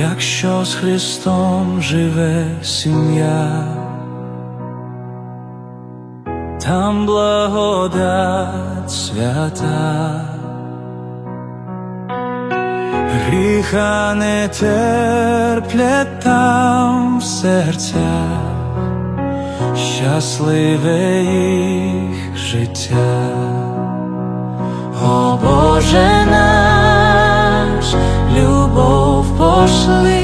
Якщо з Христом живе сім'я, там благодать свята, гріха не терплять там в серцях, щасливе їх життя. О Боже наш, любов пошли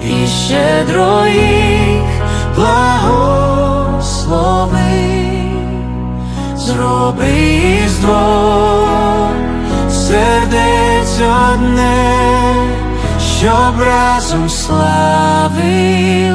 і щедро їх благослови, зроби із двох сердець одне, щоб разом славили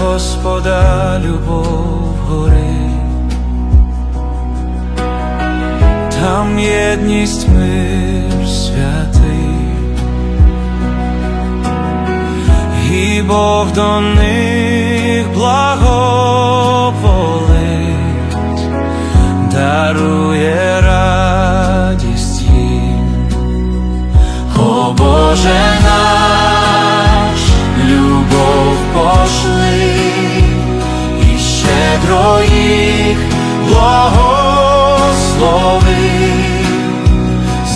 Господа любов горить, там єдність мир святий, і Бог до них благоволить, благослови,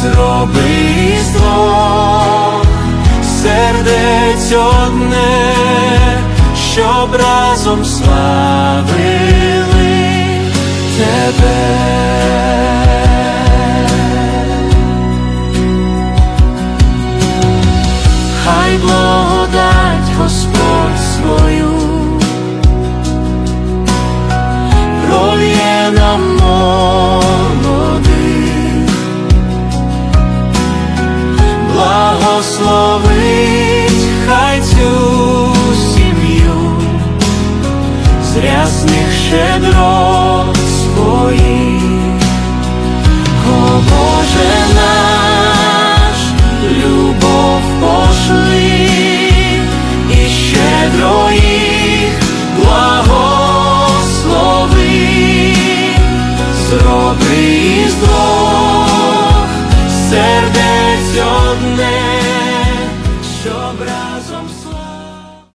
зроби із двох сердець одне, щоб разом славили тебе. Хай благодать Господь свою сніг щедро своїх, о Боже наш, любов пошли і щедро їх благослови, зроби із двох сердець одне, щоб разом.